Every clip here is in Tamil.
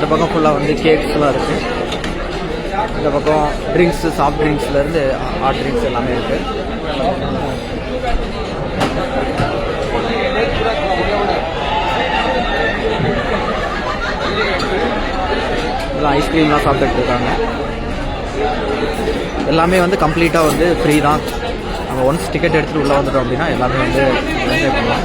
இந்த பக்கம் ஃபுல்லாக வந்து கேக்ஸ்லாம் இருக்குது இந்த பக்கம் ட்ரிங்க்ஸு சாஃப்ட் ட்ரிங்க்ஸ்லேருந்து ஹாட் ட்ரிங்க்ஸ் எல்லாமே இருக்குது இதெல்லாம் ஐஸ்கிரீம்லாம் சாப்பிட்டுட்டு இருக்காங்க. எல்லாமே வந்து கம்ப்ளீட்டாக வந்து ஃப்ரீ தான். நம்ம ஒன்ஸ் டிக்கெட் எடுத்துகிட்டு உள்ளே வந்துட்டோம் அப்படின்னா எல்லாமே வந்து என்ஜாய் பண்ணலாம்.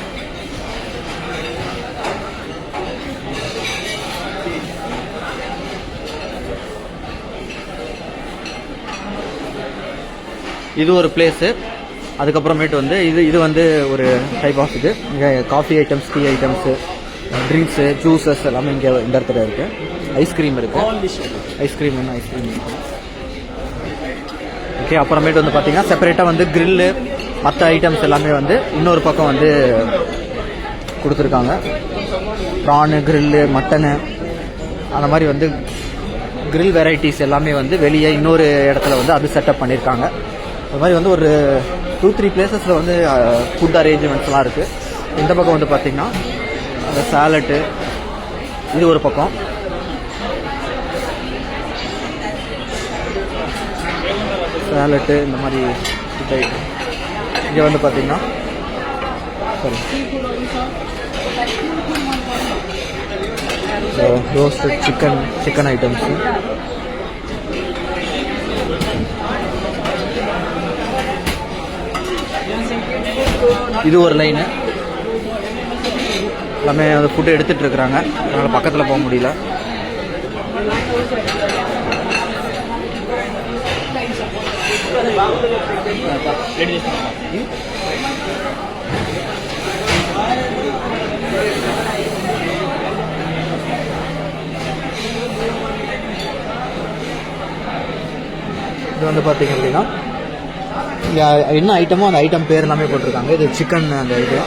இது ஒரு பிளேஸு அதுக்கப்புறமேட்டு வந்து இது இது வந்து ஒரு டைப் ஆஃப் இது. இங்கே coffee items tea items drinks juices எல்லாமே இங்கே இந்த இடத்துல இருக்குது ஐஸ்கிரீம் இருக்குது ஐஸ்கிரீம் வேணும் ஐஸ்கிரீம் ஓகே அப்புறமேட்டு வந்து பார்த்தீங்கன்னா செப்பரேட்டாக வந்து கிரில்லு மற்ற ஐட்டம்ஸ் எல்லாமே வந்து இன்னொரு பக்கம் வந்து கொடுத்துருக்காங்க. ப்ரானு கிரில்லு மட்டனு அந்த மாதிரி வந்து grill வெரைட்டிஸ் எல்லாமே வந்து வெளியே இன்னொரு இடத்துல வந்து அது செட்டப் பண்ணியிருக்காங்க அது மாதிரி வந்து ஒரு டூ த்ரீ பிளேசஸில் வந்து ஃபுட் அரேஞ்ச்மெண்ட்ஸ்லாம் இருக்குது இந்த பக்கம் வந்து பார்த்திங்கன்னா அந்த சாலட்டு இது ஒரு பக்கம். சேலட்டு இந்த மாதிரி ஃபுட் ஐட்டம் இங்கே வந்து பார்த்திங்கன்னா சரி ரோஸ்டட் சிக்கன் சிக்கன் ஐட்டம்ஸு இது ஒரு லைனு எல்லாமே அந்த ஃபுட்டு எடுத்துகிட்டு இருக்கிறாங்க. அதனால் பக்கத்தில் போக முடியல. இது வந்து பார்த்தீங்க அப்படின்னா என்ன ஐட்டமோ அந்த ஐட்டம் பேர் எல்லாமே போட்டிருக்காங்க. இது சிக்கன் அந்த இது.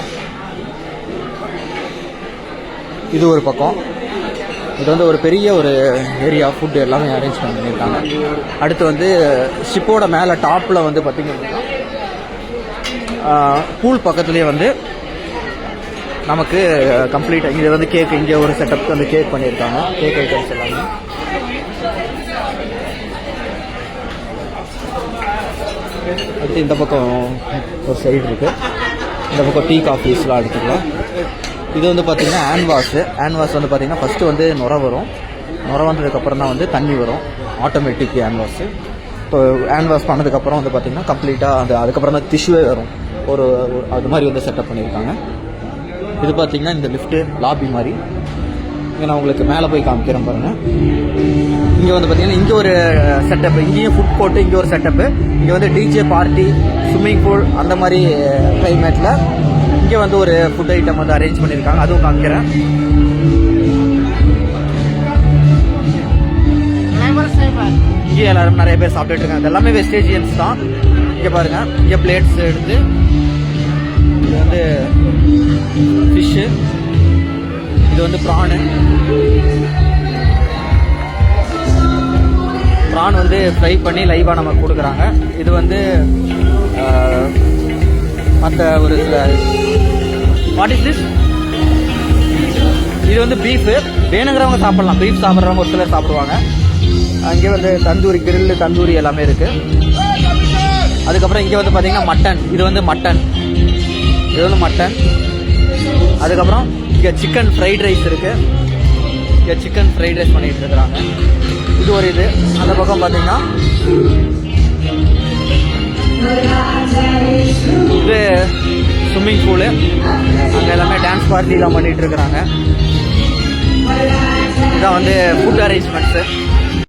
இது ஒரு பக்கம். இது வந்து ஒரு பெரிய ஒரு ஏரியா ஃபுட்டு எல்லாமே அரேஞ்ச் பண்ணியிருக்காங்க. அடுத்து வந்து ஷிப்போட மேலே டாப்பில் வந்து பார்த்தீங்க அப்படின்னா பூல் பக்கத்துலேயே வந்து நமக்கு கம்ப்ளீட்டாக இது வந்து கேக் இங்கே ஒரு செட்டப் வந்து கேக் பண்ணியிருக்காங்க. கேக் ஐட்டம்ஸ் எல்லாமே. அடுத்து இந்த பக்கம் ஒரு சைடு இருக்குது இந்த பக்கம் டீ காஃபீஸ்லாம் எடுத்துக்கலாம். இது வந்து பார்த்தீங்கன்னா ஹேண்ட் வாஷு ஹேண்ட் வாஷ் வந்து பார்த்திங்கன்னா ஃபஸ்ட்டு வந்து நுர வரும். நுர வந்ததுக்கப்புறம் தான் வந்து தண்ணி வரும். ஆட்டோமேட்டிக் ஹேண்ட் வாஷ் இப்போ ஹேண்ட் வாஷ் பண்ணதுக்கப்புறம் வந்து பார்த்திங்கன்னா கம்ப்ளீட்டாக அந்த அதுக்கப்புறம் தான் டிஷ்யூவே வரும். ஒரு ஒரு- அது மாதிரி வந்து செட்டப் பண்ணியிருக்காங்க. இது பார்த்தீங்கன்னா இந்த லிஃப்ட்டு லாபி மாதிரி. இங்கே நான் உங்களுக்கு மேலே போய் காமிக்கிறேன் பாருங்கள் இங்கே வந்து பார்த்தீங்கன்னா இங்கே ஒரு செட்டப் இங்கேயும் ஃபுட் கோர்ட்டு இங்கே ஒரு செட்டப்பு இங்கே வந்து டிஜே பார்ட்டி ஸ்விம்மிங் பூல் அந்த மாதிரி கிளைமேட்டில் இங்கே வந்து ஒரு ஃபுட் ஐட்டம் வந்து அரேஞ்ச் பண்ணியிருக்காங்க அதுவும் காமிக்கிறேன். இங்கே எல்லாரும் நிறைய பேர் சாப்பிட்டுட்டு இருக்காங்க. எல்லாமே வெஜிடேரியன்ஸ் தான். இங்கே பாருங்கள் இங்கே பிளேட்ஸ் எடுத்து இது வந்து ப்ரானு. ப்ரான் வந்து ஃப்ரை பண்ணி லைவாக நமக்கு கொடுக்குறாங்க. இது வந்து மற்ற ஒரு சில வாட் இஸ் திஸ் இது வந்து பீஃபு வேணுங்கிறவங்க சாப்பிட்லாம். பீஃப் சாப்பிட்றவங்க ஒரு சிலர் சாப்பிடுவாங்க. அங்கே வந்து தந்தூரி கிரில் தந்தூரி எல்லாமே இருக்கு. அதுக்கப்புறம் இங்கே வந்து பார்த்தீங்கன்னா மட்டன் இது வந்து மட்டன் இது வந்து மட்டன் அதுக்கப்புறம் இங்கே சிக்கன் ஃப்ரைட் ரைஸ் இருக்கு. இங்கே சிக்கன் ஃப்ரைட் ரைஸ் பண்ணிகிட்டு இருக்கிறாங்க. இது ஒரு இது. அந்த பக்கம் பார்த்தீங்கன்னா இது ஸ்விம்மிங் பூலு அங்கே எல்லாமே டான்ஸ் பார்ட்டிலாம் பண்ணிகிட்டு இருக்கிறாங்க. இதான் வந்து ஃபுட் அரேஞ்ச்மெண்ட்ஸு